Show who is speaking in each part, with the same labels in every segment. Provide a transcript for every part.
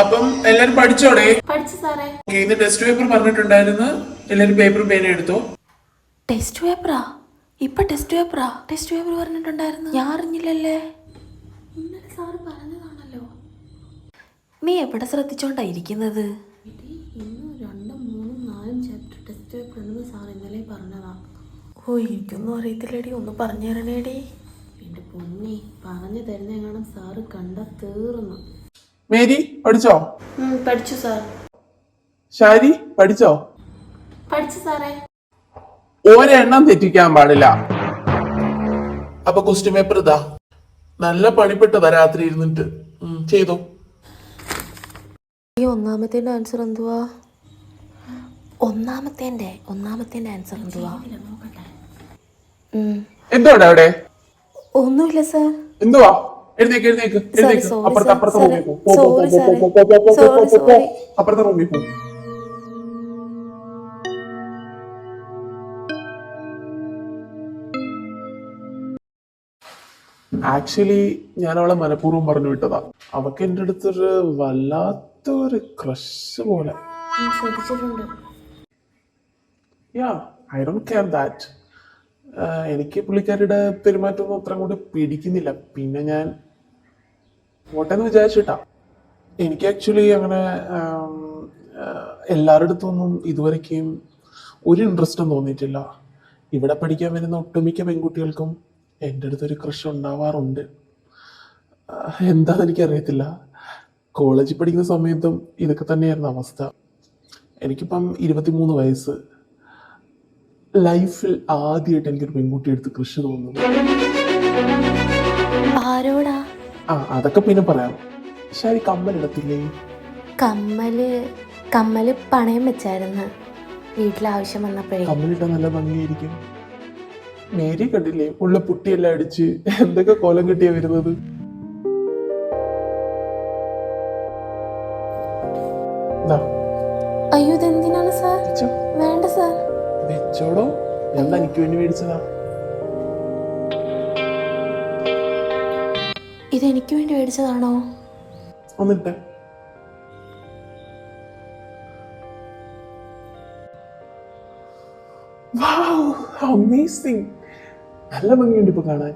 Speaker 1: അപ്പം എല്ലാരും പഠിച്ചോടെ?
Speaker 2: പഠിച്ചു സാറേ.
Speaker 1: ഓക്കേ, ഇന്ന് ടെസ്റ്റ് പേപ്പർ പറഞ്ഞിട്ടുണ്ടായിരുന്നു. എല്ലാരും പേപ്പർ പേന എടുത്തോ?
Speaker 2: ടെസ്റ്റ് പേപ്പറാ ഇപ്പൊ ടെസ്റ്റ് പേപ്പറാ ടെസ്റ്റ് പേപ്പർ പറഞ്ഞിട്ടുണ്ടായിരുന്നു. ഞാൻ അറിഞ്ഞില്ലല്ലേ? ഇന്നലെ സാറ് പറഞ്ഞതാണല്ലോ. നീ എവിടെ ശ്രദ്ധിച്ചോണ്ടാ ഓ എനിക്കൊന്നും അറിയത്തില്ലടി. ഒന്ന് പറഞ്ഞു തരണേടി. എന്റെ പൊന്നി പറഞ്ഞു തരുന്നേങ്ങാനും സാറ് കണ്ട തീർന്നു.
Speaker 1: മേരി പഠിച്ചോ?
Speaker 2: പഠിച്ചു സാർ.
Speaker 1: ഷാരി പഠിച്ചോ?
Speaker 2: പഠിച്ചു സാറേ.
Speaker 1: ഒരെണ്ണം തെറ്റിക്കാൻ പാടില്ല. അപ്പൊ ക്വസ്റ്റ്യൻ പേപ്പർ ഇതാ. നല്ല പണിപ്പെട്ടതാ രാത്രി ഇരുന്നിട്ട്. ചെയ്തു.
Speaker 2: ഈ ഒന്നാമത്തേന്റെ ആൻസർ എന്തുവാ? ഒന്നാമത്തേന്റെ ഒന്നാമത്തേന്റെ ആൻസർ എന്തുവാ? ഉം.
Speaker 1: എന്തോടെ അവിടെ
Speaker 2: ഒന്നുമില്ല സാർ
Speaker 1: എന്തുവാ? എഴുന്നേക്ക് എഴുന്നേക്ക് എഴുന്നേക്ക്. അപ്പുറത്തെ. അപ്പുറത്തെ റൂമിൽ. അപ്പുറത്തെ റൂമിൽ ആക്ച്വലി ഞാൻ അവളെ മനഃപൂർവം പറഞ്ഞു വിട്ടതാ. അവക്ക് എന്റെ അടുത്തൊരു വല്ലാത്തൊരു ക്രഷ് പോലെ. Yeah I don't care that എനിക്ക് പുള്ളിക്കാരിയുടെ പെരുമാറ്റമൊന്നും അത്ര കൂടി പിടിക്കുന്നില്ല. പിന്നെ ഞാൻ പോട്ടെന്ന് വിചാരിച്ചിട്ടാ. എനിക്ക് ആക്ച്വലി അങ്ങനെ എല്ലാവരുടെ അടുത്തൊന്നും ഇതുവരേക്കും ഒരു ഇൻട്രസ്റ്റും തോന്നിയിട്ടില്ല. ഇവിടെ പഠിക്കാൻ വരുന്ന ഒട്ടുമിക്ക പെൺകുട്ടികൾക്കും എന്റെ അടുത്തൊരു ക്രഷ് ഉണ്ടാവാറുണ്ട്. എന്താണെന്ന് എനിക്കറിയത്തില്ല. കോളേജിൽ പഠിക്കുന്ന സമയത്തും ഇതൊക്കെ തന്നെയായിരുന്നു അവസ്ഥ. എനിക്കിപ്പം ഇരുപത്തിമൂന്ന് വയസ്സ്. ലൈഫിൽ ആദ്യമായിട്ട് എനിക്കൊരു പെൺകുട്ടി എടുത്ത് കൃഷി തോന്നുന്നു.
Speaker 2: ആരോടാ?
Speaker 1: ആ അതൊക്കെ പിന്നെ പറയാം. ശരി കമ്മലിടത്തില്ലേ
Speaker 2: കമ്മൽ കമ്മൽ പണയം വെച്ചായിരുന്നു. വീട്ടിൽ ആവശ്യം വന്നപ്പോഴേ
Speaker 1: കമ്മലിട്ട നല്ല ഭംഗിയായിരിക്കും. മേരി കണ്ടില്ലേ ഉള്ള പുട്ടിയെല്ലാം അടിച്ച് എന്തൊക്കെ കോലം കിട്ടിയാ വരുന്നത്?
Speaker 2: അയ്യോ ഇതെന്തിനാണ് സാർ? വേണ്ട സാർ.
Speaker 1: വെച്ചോടോ ഞാൻ എനിക്ക് വേണ്ടി മേടിച്ചതാ?
Speaker 2: ഇത് എനിക്ക് വേണ്ടി മേടിച്ചതാണോ?
Speaker 1: ഒന്നിട്ടെ അമേസിങ് നല്ല ഭംഗിയുണ്ട് ഇപ്പൊ കാണാൻ.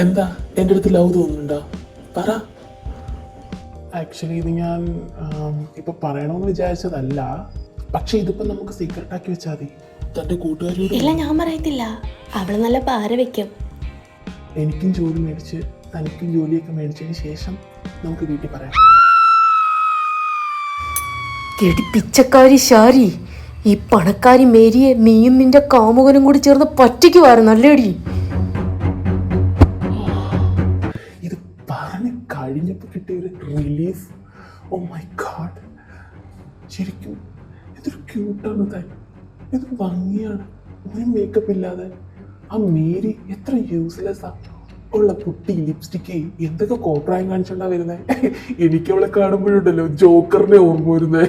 Speaker 1: എന്താ? എന്റെ അടുത്ത് ലവ് തോന്നുന്നുണ്ടോ? പറ. ആക്ച്വലി ഇത് ഞാൻ ഇപ്പോൾ ഇപ്പൊ പറയണമെന്ന് വിചാരിച്ചതല്ല. പക്ഷെ ഇതിപ്പോ നമുക്ക് സീക്രട്ട് ആക്കി വെച്ചാൽ മതി. തന്റെ കൂട്ടുകാരിയോട്
Speaker 2: ഇല്ല ഞാൻ പറയത്തില്ല. അവൾ നല്ല പാര വെക്കും.
Speaker 1: എനിക്കും ജോലി മേടിച്ച് തനിക്കും ജോലിയൊക്കെ മേടിച്ചതിന് ശേഷം നമുക്ക് വീട്ടിൽ പറയാം.
Speaker 3: എടി പിച്ചക്കാരി ഷാരി ഈ പണക്കാരി മേരിയെ നീയും നിന്റെ കാമുകനും കൂടി ചേർന്ന് പറ്റിക്കുവായിരുന്നു അല്ലേടി
Speaker 1: കഴിഞ്ഞപ്പോൾ കിട്ടിയ ഒരു റിലീഫ് ഓ മൈ ഗാഡ് ശരിക്കും ഇതൊരു ക്യൂട്ടാണ് താൻ. ഇത് ഭംഗിയാണ്. ഒരു മേക്കപ്പ് ഇല്ലാതെ. ആ മേരി എത്ര യൂസ്ലെസ് ആ. ഉള്ള പുട്ടി ലിപ്സ്റ്റിക്ക് എന്തൊക്കെ കോപ്രായം കാണിച്ചോണ്ടാ വരുന്നേ? എനിക്ക് അവളെ കാണുമ്പോഴുണ്ടല്ലോ ജോക്കറിനെ ഓർമ്മ വരുന്നേ.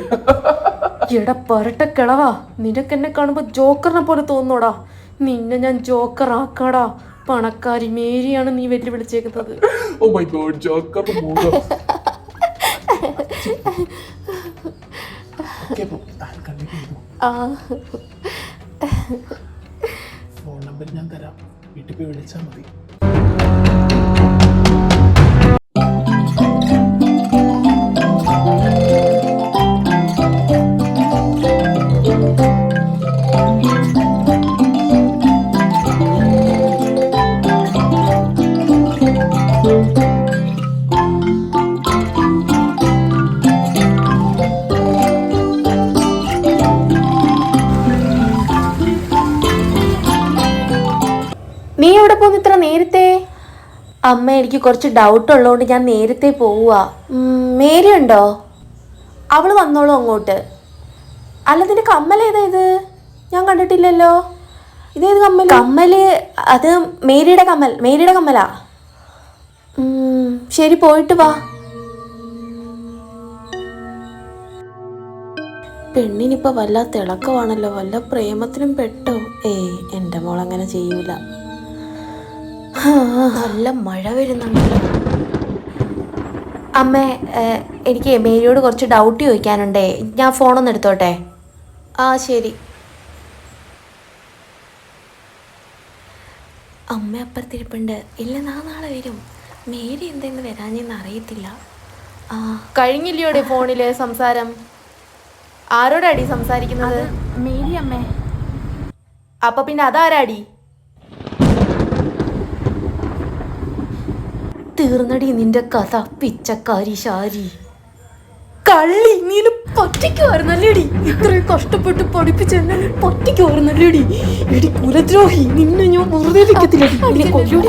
Speaker 3: എടാ പരട്ട കിളവാ. നിനക്ക് എന്നെ കാണുമ്പോ ജോക്കറിനെ പോലെ തോന്നോടാ. നിന്നെ ഞാൻ ജോക്കർ ആക്കാടാ. പണക്കാരി മേരിയാണ് നീ വെല്ലുവിളിച്ചേക്കുന്നത്.
Speaker 1: ഓ my god
Speaker 2: joker
Speaker 1: phone number ഞാൻ തരാം. വീട്ടിൽ പോയി വിളിച്ചാൽ മതി.
Speaker 2: എവിടെ പോകുന്നു ഇത്ര നേരത്തെ? അമ്മ എനിക്ക് കുറച്ച് ഡൗട്ട് ഉള്ളതുകൊണ്ട് ഞാൻ നേരത്തെ പോവുക മേരി ഉണ്ടോ? അവൾ വന്നോളൂ അങ്ങോട്ട്. അല്ല നിന്റെ കമ്മൽ ഏതാ ഇത്? ഞാൻ കണ്ടിട്ടില്ലല്ലോ. ഇതേത് കമ്മൽ കമ്മൽ അത് മേരിയുടെ കമ്മൽ മേരിയുടെ കമ്മലാ. ശരി പോയിട്ട് വാ. പെണ്ണിനിപ്പോൾ വല്ല തിളക്കമാണല്ലോ വല്ല പ്രേമത്തിനും പെട്ടോ? ഏയ് എന്റെ മോൾ അങ്ങനെ ചെയ്യൂല. നല്ല മഴ വരുന്നുണ്ടല്ലോ. അമ്മേ എനിക്ക് മേരിയോട് കുറച്ച് ഡൗട്ട് ചോദിക്കാനുണ്ടേ. ഞാൻ ഫോണൊന്ന് എടുത്തോട്ടെ? ആ ശരി. അമ്മ അപ്പുറത്തിരിപ്പുണ്ട്. ഇല്ല നാ നാളെ വരും. മേരി എന്തെന്ന് വരാഞ്ഞെന്ന് അറിയത്തില്ല. ആ.
Speaker 3: കഴിഞ്ഞില്ലയോടെ ഫോണിൽ സംസാരം? ആരോടാടി സംസാരിക്കുന്നത്?
Speaker 2: മേരി അമ്മേ.
Speaker 3: അപ്പൊ പിന്നെ അതാരാടി?
Speaker 2: തീർന്നടി നിന്റെ കഥ പിച്ചക്കാരി ശാരി.
Speaker 3: കള്ളി നീ പറ്റിക്കുമായിരുന്നല്ലേടി ഇത്രയും കഷ്ടപ്പെട്ട് പഠിപ്പിച്ച എന്നെ പറ്റിക്കുമായിരുന്നല്ലേടി എടി കുലദ്രോഹി നിന്നെ ഞാൻ വെറുതെ വെക്കത്തില്ലടി നിന്നെ കൊല്ലും.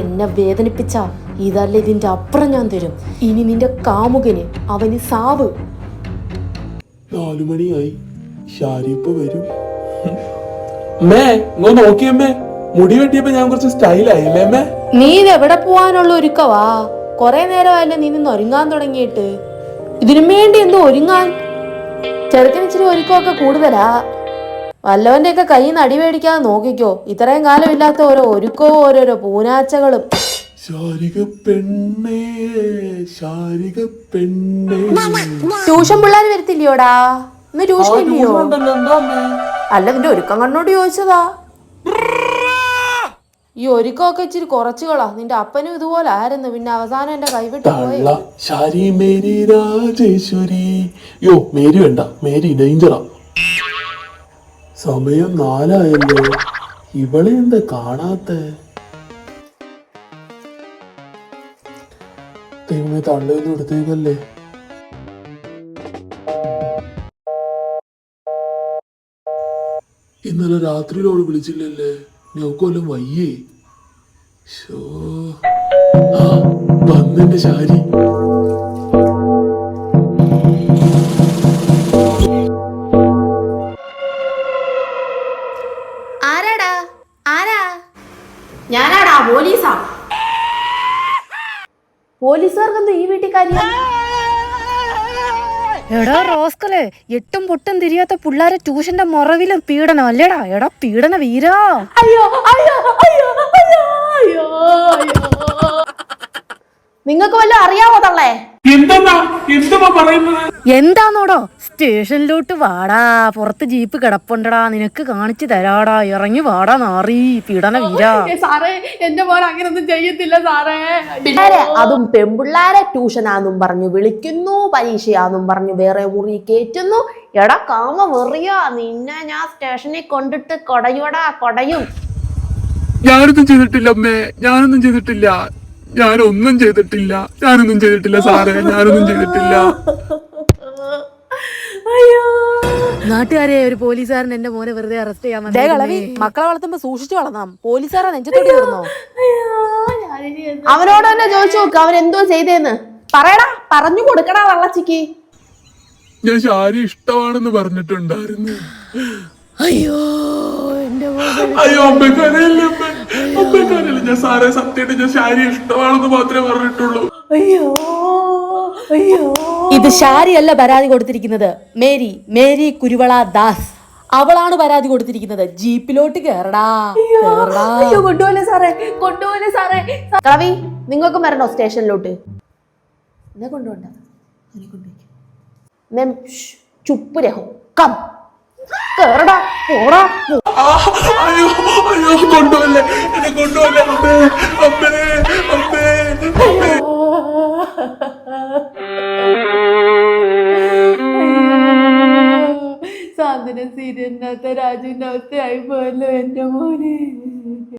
Speaker 3: എന്നെ വേദനിപ്പിച്ച ഇതല്ല ഇതിന്റെ അപ്പുറം ഞാൻ തരും. ഇനി നിന്റെ കാമുകന് അവന് സാവ്.
Speaker 1: നാലുമണിയായി. ശാരി ഷാരി ഇപ്പൊ വരും. നോക്കിയമ്മേ. മുടി വെട്ടിയപ്പോ ഞാൻ കുറച്ച് സ്റ്റൈലായില്ലേ അമ്മേ?
Speaker 3: നീ ഇത് എവിടെ പോവാനുള്ള ഒരുക്കവാ? കൊറേ നേരമായല്ലോ നീ നിന്ന് ഒരുങ്ങാൻ തുടങ്ങിയിട്ട്. ഇതിനു വേണ്ടി എന്തോ ഒരുങ്ങാൻ. ചെറുക്കന് ഇച്ചിരി ഒരുക്കമൊക്കെ കൂടുതലാ. വല്ലവന്റെ ഒക്കെ കൈ നടി മേടിക്കാതെ നോക്കിക്കോ. ഇത്രയും കാലം ഇല്ലാത്ത ഓരോ ഒരുക്കവും ഓരോരോ പൂനാച്ചകളും. ട്യൂഷൻ പിള്ളേർ വരത്തില്ലയോടാ? ഇന്ന് ട്യൂഷൻ ഇല്ലയോ? അല്ല നിന്റെ ഒരുക്കം കണ്ണോട് ചോദിച്ചതാ. ഈ ഒരുക്കമൊക്കെ ഇച്ചിരി കുറച്ചുകളാ. നിന്റെ അപ്പനും ഇതുപോലെ ആയിരുന്നു. പിന്നെ അവസാനം എന്റെ കൈവിട്ട് പോയി
Speaker 1: തള്ള ശാരി മേരി രാജേശ്വരി. യോ മേരി വേണ്ട. മേരി ഡേഞ്ചറാ സമയം നാലായല്ലോ. ഇവളെ എന്താ കാണാത്ത? ദൈവമേ തള്ളയൊന്നും എടുത്തേക്കല്ലേ? ഇന്നലെ രാത്രിയിൽ അവൾ വിളിച്ചില്ലല്ലേ? ഞങ്ങൾക്കൊല്ലം വയ്യേ. ഷോ ആ വന്നെന്റെ ശാരി.
Speaker 2: ആരാടാ? ആരാ?
Speaker 3: ഞാനാടാ പോലീസാ. പോലീസുകാർക്ക് ഈ വീട്ടിൽ കാര്യം?
Speaker 4: എടാ റോസ്കലെ എട്ടും പൊട്ടും തിരിയാത്ത പിള്ളേരെ ട്യൂഷന്റെ മുറവിലും പീഡനം അല്ലേടാ എടാ പീഡന വീരാ.
Speaker 3: അയ്യോ അയ്യോ അയ്യോ അയ്യോ അയ്യോ നിങ്ങൾക്ക് വല്ലതും അറിയാമോ തള്ളേ?
Speaker 1: എന്താ എന്താ പറയുന്നത്?
Speaker 4: എന്താന്നോടോ? സ്റ്റേഷനിലോട്ട് വാടാ. പുറത്ത് ജീപ്പ് കിടപ്പുണ്ടടാ. നിനക്ക് കാണിച്ചു തരാടാ. ഇറങ്ങി വാടാ നാറി. പീഡന വീരാ.
Speaker 3: സാറേ എന്റെ പോലെ അങ്ങനൊന്നും ചെയ്യത്തില്ല സാറേ. പിള്ളേരെ അതും പെൺപിള്ളാരെ ട്യൂഷനാന്നും പറഞ്ഞു വിളിക്കുന്നു പരീക്ഷയാന്നും പറഞ്ഞു വേറെ മുറി കേറ്റുന്നു. എടാ കാമ വെറിയാ. നിന്നെ ഞാൻ സ്റ്റേഷനിൽ കൊണ്ടിട്ട് കൊടയുടാ കൊടയും.
Speaker 1: ഞാനൊന്നും ചെയ്തിട്ടില്ല അമ്മേ. ഞാനൊന്നും ചെയ്തിട്ടില്ല. ഞാനൊന്നും ചെയ്തിട്ടില്ല. ഞാനൊന്നും ചെയ്തിട്ടില്ല സാറേ. ഞാനൊന്നും ചെയ്തിട്ടില്ല.
Speaker 4: നാട്ടുകാരെ ഒരു പോലീസുകാരൻ എന്റെ മോനെ വെറുതെ അറസ്റ്റ് ചെയ്യാൻ
Speaker 3: ദേ കളവി. മക്കളെ വളർത്തുമ്പോ സൂക്ഷിച്ചു വളർന്നാം പോലീസുകാരാ നെഞ്ചത്തോട്ട് കയറുന്നോ അവനോട് തന്നെ ചോദിച്ചു നോക്ക് അവൻ എന്തോ ചെയ്തേന്ന്? പറയടാ പറഞ്ഞു കൊടുക്കടാ വള്ളച്ചിക്ക്.
Speaker 1: ഞാൻ ശാരി ഇഷ്ടമാണെന്ന് പറഞ്ഞിട്ടുണ്ടായിരുന്നു.
Speaker 4: അയ്യോ എന്റെ മോനെ
Speaker 1: അയ്യോ അമ്മക്കറിയില്ല അമ്മ അമ്മക്കറിയില്ല ഞാൻ സാറേ സത്യമായിട്ട് ഞാൻ ശാരി ഇഷ്ടമാണെന്ന് മാത്രമേ പറഞ്ഞിട്ടുള്ളൂ.
Speaker 3: അയ്യോ. ഇത് ഷാരിയല്ല പരാതി കൊടുത്തിരിക്കുന്നത്. മേരി മേരി കുരുവള ദാസ്. അവളാണ് പരാതി കൊടുത്തിരിക്കുന്നത്. ജീപ്പിലോട്ട് കേറടാ കൊണ്ടുപോലെ സാറേ? കൊണ്ടുപോലെ സാറേ? കവി നിങ്ങൾക്കും വരണോ സ്റ്റേഷനിലോട്ട്? എന്നെ കൊണ്ടുപോണ്ട എന്നെ കൊണ്ടുപോയി. ചുപ്പ് രഹോ. കം കേറടാ പോടാ
Speaker 1: അയ്യോ അയ്യോ എന്നെ കൊണ്ടുവല്ലേ